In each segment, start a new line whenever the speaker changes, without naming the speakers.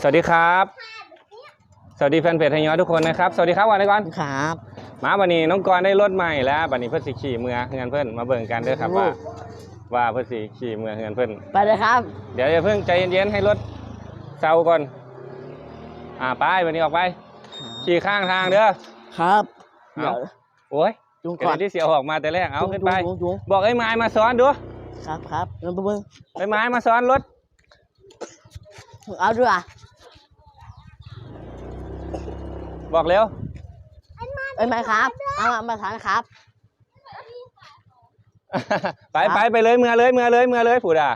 สวัสดีครับ สวัสดีแฟนเพจไทยย้อยทุกคนนะครับ สวัสดีครับวันนี้ก่อน
ครับ
มาวันนี้น้องกรณ์ได้รถใหม่แล้ววันนี้เพื่อนสีขี่เมืองเงินเพื่อนมาเบิ่งกันเด้อครับว่า ว่าเพื่อนสีขี่เมืองเงินเพื่อน
ไปเลยครับ
เดี๋ยวจะเพิ่งใจเย็นๆให้รถเซาก่อน อ่าไปวันนี้ออกไปขี่ข้างทางเด้อ
ครับ
เอา
เดี๋ยว
โอ้ย
จุง
ก
ก่อ
ระ
น
เด็นที่เสียวออกมาแต่แรกเอาขึ้นไป
จุงจุง
บอกไอ้ไม้มาซ้อนดู
ครับครับเงินไปเบิ้ง
ไอ้ไม้มาซ้อนรถ
เอาด้วย
บอกเร็ว
เอ้ยไม่ครับเอามามาทานครับ
ไปไปไปเลยเมือเลยเมือเลยเมือเลยผู้ด่า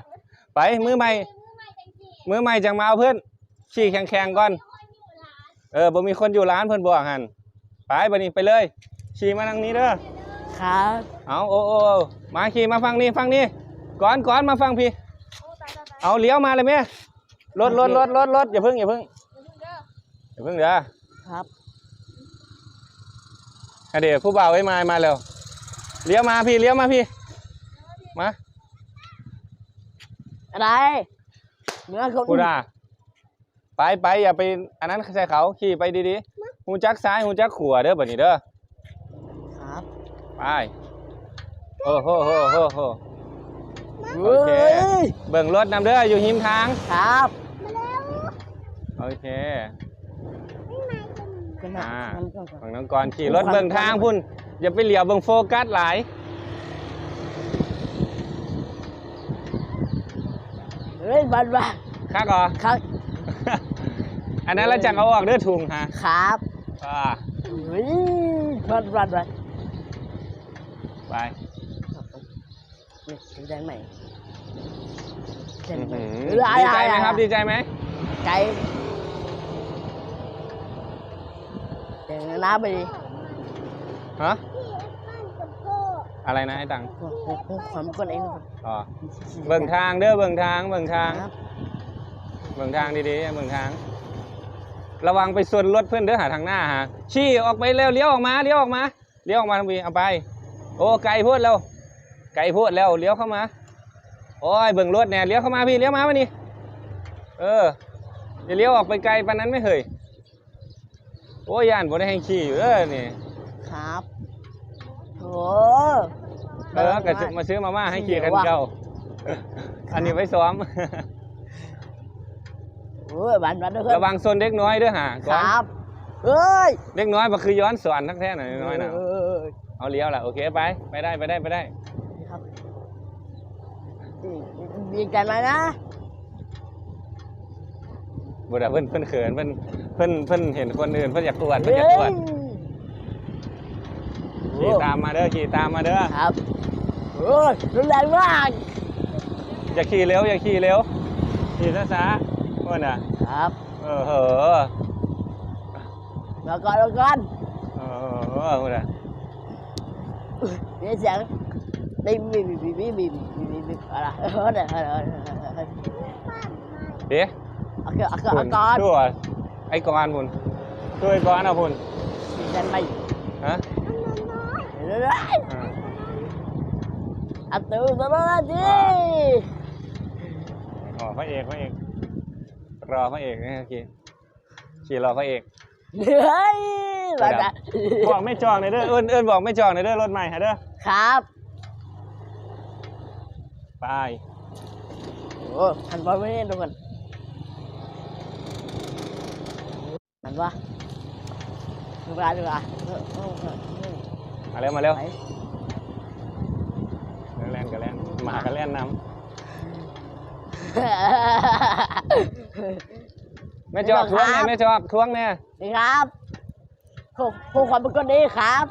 ไปมือใหม่มือใหม่จังมาเอาเพื่อนขี่แข่งๆก่อน เออบ่มีคนอยู่ร้านเพื่อนบอกหันไปบัดนี้ไปเลยขี่มาทางนี้เด้อ
ครับ
เอาโอ้โอ้โอ้มาขี่มาฟังนี่ฟังนี่ก่อนก่อนมาฟังพี่ เอาเลี้ยวมาเลยแม่รถรถรถรถรถอย่าเพิ่งอย่าเพิ่งอย่าเพิ่งเด้อ
ครับ
อะ เดี๋ยวผู้บ่าวไว้มามาเร็วเลี้ยวมาพี่เลี้ยวมาพี่ มา
อะไรเนื้อเขา
ผู้ด่าไปไปอย่าไปอันนั้นใส่เขาขี่ไปดีๆหูจักซ้ายหูจักขวาเด้อบัดนี้เด้อ
ครับ
ไปโอ้โหโหโหโหโอเค
เฮ้ย
เบิ่งรถนำเด้ออยู่หิมทาง
ครับ
โอเค
ขึ้นมา
อ่า
ขึ้นก่อนก่อน
ฝั่งน้องกรขี่รถเบิ่งทางพุ่นอย่าไปเหลียวเบิ่งโฟกัสหลาย
เฮ้ยบันบัน
คักเหรอ
ครับ
อันนั้นเราจังเอาออกเด้อถุงฮะ
ครับ
อ่า
เฮ้ยบันบันบัน
ไป
นี่สีแดงใหม่แดง
อื้อ
ใหม่
หือดีใจไหมครับ ดีใจไหม
ไก่เดี๋ยวน้ำไปดิ
ฮะอะไรนะไอ้ตัง
ผมคนเองครับ
อ๋อเบิ่งทางเด้อเบิ่งทางเบิ่งทาง
ครับ
เบิ่งทางดีๆเบิ่งทาง ระวังไปส่วนรถเพื่อนเด้อหาทางหน้าฮะชี้ออกไปเร็วเลี้ยวออกมาเลี้ยวออกมาเลี้ยวออกมาทางนี้เอาไป โอ้ไกลโพูดแล้วไกลโพูดแล้วเลี้ยวเข้ามาโอ้ยเบิ่งรถเนี่ยเลี้ยวเข้ามาพี่เลี้ยวมามานี่เอออย่าเลี้ยวออกไปไกลปานนั้นไม่เคย โอ้ยย่านบ่ได้ให้ขี่อยู่เด้อนี่
ครับโอ้
เออก็ซื้อมาซื้อมาม่าให้ขี่กันเก่าอันนี้ไว้ซ้อม
โอ้ยบันบันด้วย
ระวังโซนเด็กน้อยเด้วยฮะ
ค
ก่อน
รับเฮ้ย
เด็กน้อยมันคือย้อนสอนทั้งแท้หน่อยน้อยนะ
เออ
เอาเลี้ยวละโอเคไปไปได้ไปได้ไปได้
ครับดีใจไหมนะ
บุตรเพิ่นเพิ่นเขินเพิ่นเพิ่นเพิ่นเห็นคนอื่นเพิ่นอยากตรวจเพิ่นอยากตรวจขี่ตามมาเด้อขี่ตามมาเด้อ
ครับโอ้ยรุนแรงมาก
อย่าขี่เร็วอย่าขี่เร็วขี่ช้าๆว่าน่ะ
ครับ
เออเหอะ
แล้วก่อนแล้วก่อน
เออเออว่าน่ะ
มีเสียงบีบบีบบีบบีบบีบบีบบีบอะไรเออเดี๋ยวเดี๋ยวเดี๋ยว
เอ๊ะ
เอาเกินเอาเกินเอาก่อน
ช่วยไอ้กอนพุ่นช่วยกอนเอาพุ่น
ดีใจไหม
ฮะ
เรื่อย
อ่า
ๆอัดตื่นตลอดดิ
อ๋อพระเอกพระเอกรอพระเอกนี่ขี่ขี่รอพระเอก
เฮ้ยมาจ้ะ
บอกไม่จองเลยเด้อเอิ้นเอิ้นบอกไม่จองเลยเด้อรถใหม่ฮะเด้อ
ครับ
ไป
โอ้หันไปไม่ได้ทุกคน นวะดูเวลาดูเวลาเออเออเออเออ
มาเร็วมาเร็ว
ไป
แล่นกันแล่นหมากันแล่นน้ำแม่จอกทวงเนี่ยแม่จอกทวงเนี่ย
นี่ครับผู้ผู้ความเป็นคนดีครับ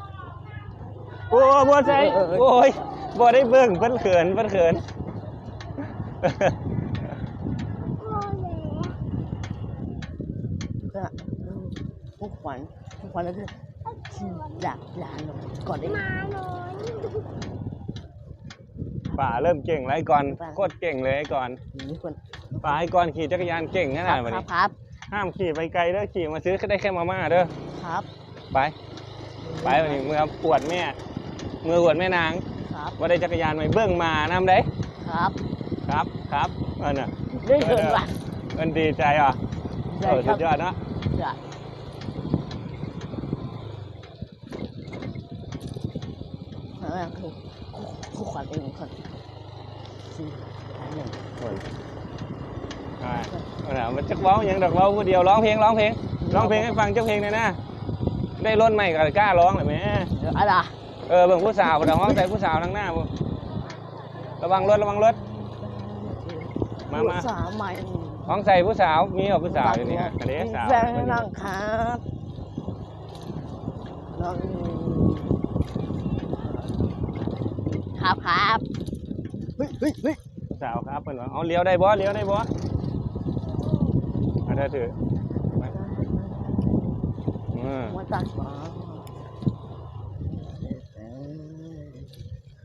โอ้บัวใจ
เออเออ
โอ้ยบัวได้เบิ่งเพิ่นเขินเพิ่นเขิน
ก็ผู้ขวัญผู้ขวัญแล้วคืออยากหลานก่อนได้
ป่าเริ่มเก่งแล้วไอ้ก่อนโคตรเก่งเลยไอ้ก่อน
นี่คน
ป่าไอ้ก่อนขี่จักรยานเก่งข
ค
นา
รั
ด
บ
วัน
ครั
นี้
บครับ
ห้ามขี่ไปไกลเด้อขี่มาซื้อได้แค่มาม่าเด้อ
ครับ
ไปไปวันนี้เมื่อปวดแม่มือปวดแม่นาง
ครับ
ว่าได้จักรยานไปเบิ่งมานำได้
ครับ
ครับครับเออน่ะ
นี่คือว่า
เอิ้นดีใจอะ
ดใช่
เออ
ค
สุ
รับ
ดยอดเนาะ
ใช่ แล้วคือคู่ขวัญเองคนสี่อันหนึ่งคน
อ่าเอาล่ะมันจะเว้าหยังดอกเว้าผู้เดียวร้องเพลงร้องเพลงร้องเพลงให้ฟังเจ้าเพลงหน่อยนะได้รถใหม่ก็กล้าร้องเลยแหม่
เดี๋ยวอะไร
เออเบิ่งผู้สาวเดี๋ยวห้องใส่ผู้สาวทางหน้าบ่ระวังรถระวังรถมามา
สาวใหม่
ห้องใส่ผู้สาวมีเหรอผู้สาวอยู่นี่ฮะอันนี้สาว
แฟนน้องครับน้อง ครับครับเฮ้ยเฮ้ยเฮ้ย
ผู้สาวครับเพิ่นว่าเอาเลี้ยวได้บ่เลี้ยวได้บ่อะเธอถือมาอืม
มาตัดหมา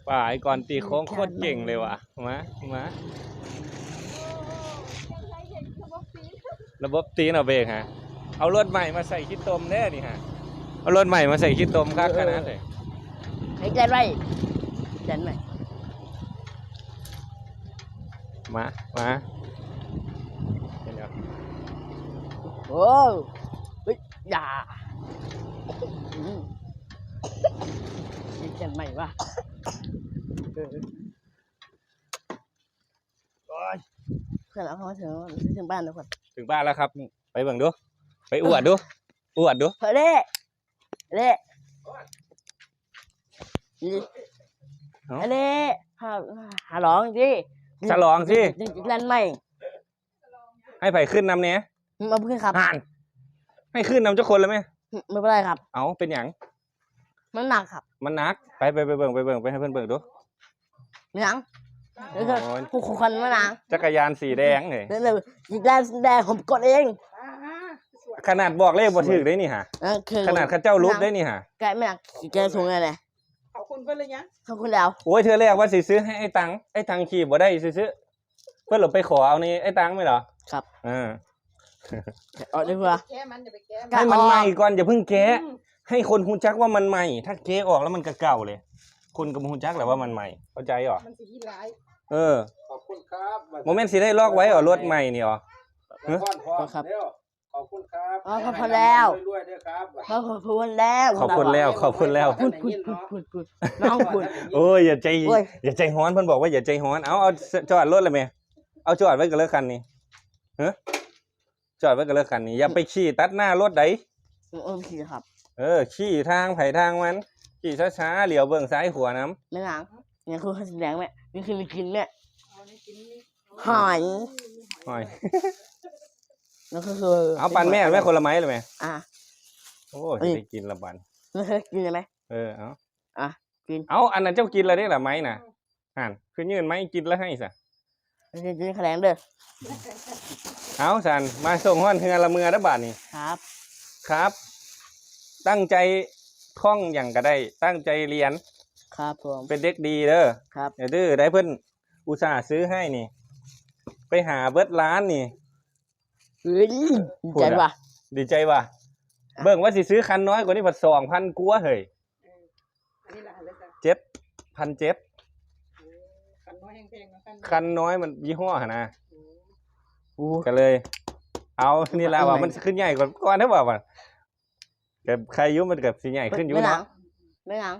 ป่าไอ้ก่อนตีโค้งโคตรเก่งเลยว่ะมามาระบบตีนเอาเบรกฮะ เอารถใหม่มาใส่ขี้ตมแน่นี่ฮะ เอารถใหม่มาใส่ขี้ตมคักขนาดเลย
ให้ใจไร ใจไหม
มามาเดี๋ยว
โอ้เฮ้ยอย่าอืมให้ใจไหมวะเออ
โอ้ย
เพื่อนเราเข้ามาถึงถึงบ้านทุกคน
ถึงบ้านแล้วครับไปเบิ่งดู ไปอวดดูอวดดู
เฮ้ยเล่เล่นี่ เล่หาหาร้องสิ
ฉลองสิ
จริงๆนั่นไม่
ให้ไผ่ขึ้นนำเนี้ย
มาเพื่อนครับ
ห่าน ให้ขึ้นนำเจ้าคนเลยไหม
ไม่เป็นไรครับ
เอาเป็นหยัง
มันหนักครับ
มันนัก ไปไปไปเบิ่งไปเบิ่งไปให้เพื่อนเบิ่งดู
หนังแล้วก็
โอ้ย
ผู้คนมาหนัง
จักรยานสีแดงเลย
แล้วเลยอีกแดงแดงผมกดเอง
ขนาดบอกเลขบ่ถึกได้นี่ฮะ
นั่นคือ
ขนาดเข้าเจ้ารูปได้นี่ฮะ
แกไม่หนักแกสูงไงเนี่ย
ขอบ คุณเพื่อนเลยยัง
ขอบคุณแล้ว
โอ้ยเธอแรกว่าสิซื้อให้ไอ้ตังไอ้ตังขี่บ่ได้ซื้อๆเพื่อนหลบไปขอเอานี่ไอ้ตังไหมเหรอ
ครับ
อ่า
ออกดีกว่า
แก้มันเดี๋ยวไปแก้
กะ
ให้มัน
ออก
ใหม่ก่อนอย่าเพิ่งแกะให้คนฮู้จักว่ามันใหม่ ถ้าแกะออกแล้วมันก็เก่าเลย คนก็บ่ฮู้จักแหละว่ามันใหม่เข้าใจเหรอ
มันสิที่ร้าย
เออ
ขอบคุณครับ
โมเมนต์สิได้ลอกไว้เหรอรถใหม่นี่เหรอ
ขอบคุณค
ครั
รับบ ขอบคุณครับ
อ๋อขอบคุณแล้ว
ด้วยด้วยครับ
ขอบคุณแล้ว
ขอบคุณแล้ว ขอบคุณแล้ว
พูดพูดพูดพูดพูดน้องพูด
โอ้ยอย่าใจ
โอ้ย
อย่าใจฮ้อนเพิ่นบอกว่าอย่าใจฮ้อนเอาเอาจอดรถเลยไหมเอาจอดไว้กับเลิกคันนี้เฮ้จอดไว้กับเลิกคันนี้อย่าไปขี่ตัดหน้ารถใด
โอเคครับ
เออขี่ทางไผทางมันขี่ช้าๆเหลียวเบื้องซ้ายขวาน้
ไม่หนังนี่คือข้าวสีแดงแม่นี่คือมีกินแม่
เอานี่กินนี่
หอยำ
หน่อย
นั่นก็คือ
เอาปันแม่แม่คนละไม้เลยไหม
อะ
โอ้ย
เอ้ย
ได้กินละบัน
นั่นคือกินเลยไหม
เออเอา
อะกิน
เอาอันนั้นเจ้ากินแล้วได้ละไม้น่ะห่านคือยื่นไม้กินแล้วให้ซะ
กินกินแขลงเด้อ
เอาสันมาส่งห้อนเฮือละเมือระบาดนี่
ครับ
ครับ ตั้งใจท่องอย่างก็ได้ ตั้งใจเรียน
ครับผม
เป็นเด็กดีเด้อ
ครับ
อย่าดื้อได้เพิ่นอุตส่าห์ซื้อให้นี่ ไปหาเบิดร้านนี่
เฮ้ยดีใจว่ะ
ดีใจว่ะเบิ่งว่าสิซื้อคันน้อยกว่านี้ผัดสองพันกัวาเฮ้ย
อันนี้แหละเลยจ้ะ
เจ็ดพันเจ็ด
คันน้อยแพงๆนะคัน
คันน้อยมันยี่ห้อหนนะ
อู้
ก็เลย เอานี่แหละว่า
เอาใหม่
มันขึ้นใหญ่กว่าก่อนได้บ่าว่ากับใครอยุ่มันกับสิใหญ่ขึ้นอยู่
ไม่หนั
เนาะ
งไม่หนัง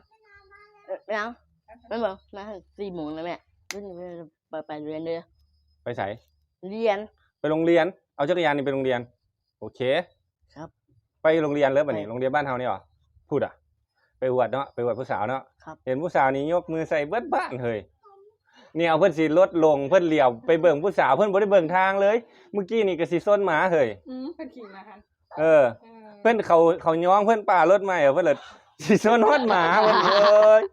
เอ่อไม่หนังไม่บอกมาสี่โมงแล้วแม่เพิ่งไปไปเรียนเลย
ไปใส่
เรียน
ไปโรงเรียน เอาจักรยานนี่ไปโรงเรียน โอเค
ครับ
ไปโรงเรียนเลยบัดนี้
ไป
โรงเรียนบ้านเฮานี่หรอพูดอะ ไปอวดเนาะไปอวดผู้สาวเนาะ
ครับ
เห็นผู้สาวนี่ยกมือใส่เบิดบ้านเฮ้ยเนี่ยเอาเพิ่นสิลดลงเพิ่นเหลียวไปเบิ่งผู้สาวเพิ่นบ่ได้เบิ่งทางเลย เมื่อกี้นี่ก็สิส้นหมาเฮ้ย
อืมเป็นขี่มาคัน
เออ
เออ
เพิ่นเขาเขาย้องเพิ่นป่ารถใหม่เหรอเพิ่นเลยสิส้นฮอดหมาเพิ่นเอ้ย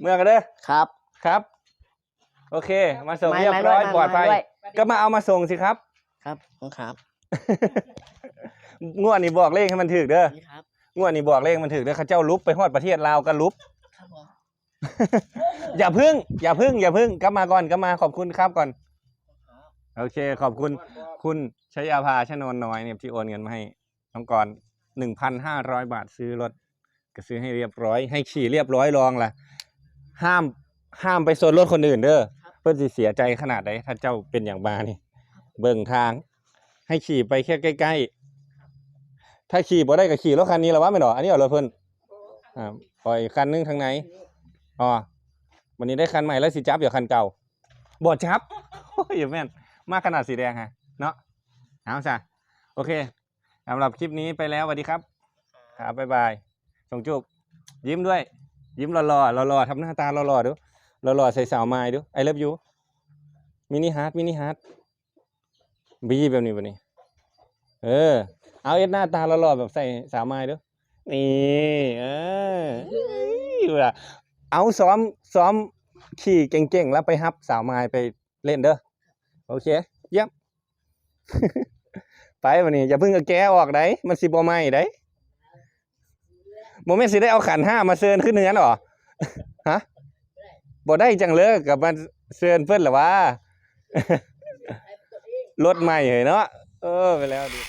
เมื่อกันเด้อ
ครับ
ครับ โอเค มาส่ง
ไม่
เรียบ
ไม่
ร้อย
ไม่
ปลอดภัย
ไม่
ก็มาเอามาส่งสิครับ
ครับครับ
งวดนี้บอกเลขให้มันถูกเด้อ
นี่ครับ
งวดนี้บอกเลขมันถูกเด้อเขาเจ้าลุบไปฮอดประเทศลาวก็ลุบ
ครับผม
อย่าพึ่ง อย่าพึ่ง อย่าพึ่งกลับมาก่อนกลับมาขอบคุณครับก่อน โอเค ขอบคุณคุณชยาภาชนนน้อยเนี่ยที่โอนเงินมาให้น้องกรหนึ่งพันห้าร้อยบาทซื้อรถก็ซื้อให้เรียบร้อย ให้ขี่เรียบร้อยลองล่ะ ห้ามห้ามไปโซนรถคนอื่นเด้อเพื่อนสิเสียใจขนาดไหนถ้าเจ้าเป็นอย่างบานี่ เบิ่งทาง ให้ขี่ไปแค่ใกล้ๆ ถ้าขี่บ่ได้ก็ขี่รถคันนี้แล้ววะไม่หรออันนี้เอารถเพิ่นอ่าปล่อยคันนึงทางไหนอ๋อวันนี้ได้คันใหม่แล้วสิจับอยู่คันเก่าบ่จับโอ้ยแม่นมากขนาดสีแดงฮะเนาะเอาซะโอเคสำหรับคลิปนี้ไปแล้วสวัสดีครับครับบ๊ายบายส่งจุบยิ้มด้วย ยิ้มหล่อๆหล่อๆทำหน้าตาหล่อๆดู หล่อๆใส่สาวไม้ดูไอเลิฟยูมินิฮาร์ดมินิฮาร์ดบีแบบนี้แบบนี้ เออ เอาเอ็ดหน้าตาหล่อๆแบบใส่สาวไม้ดูนี่เออเวลาเอาซ้อมซ้อมขี่เก่งๆ แล้วไปฮับสาวไม้ไปเล่นเด้อโอเคเยี่ยมไปวันนี้อย่าเพิ่งเอาแก้ออกได้มันสิบ่ไหม้ได้โมเมนต์สิได้เอาขันห้ามาเซินขึ้นเนื้อหรอฮะ บ่ได้จังเลยกับมันเซินเพิ่นหรอวะรถใหม่เหรอเนาะเออไปแล้วดิ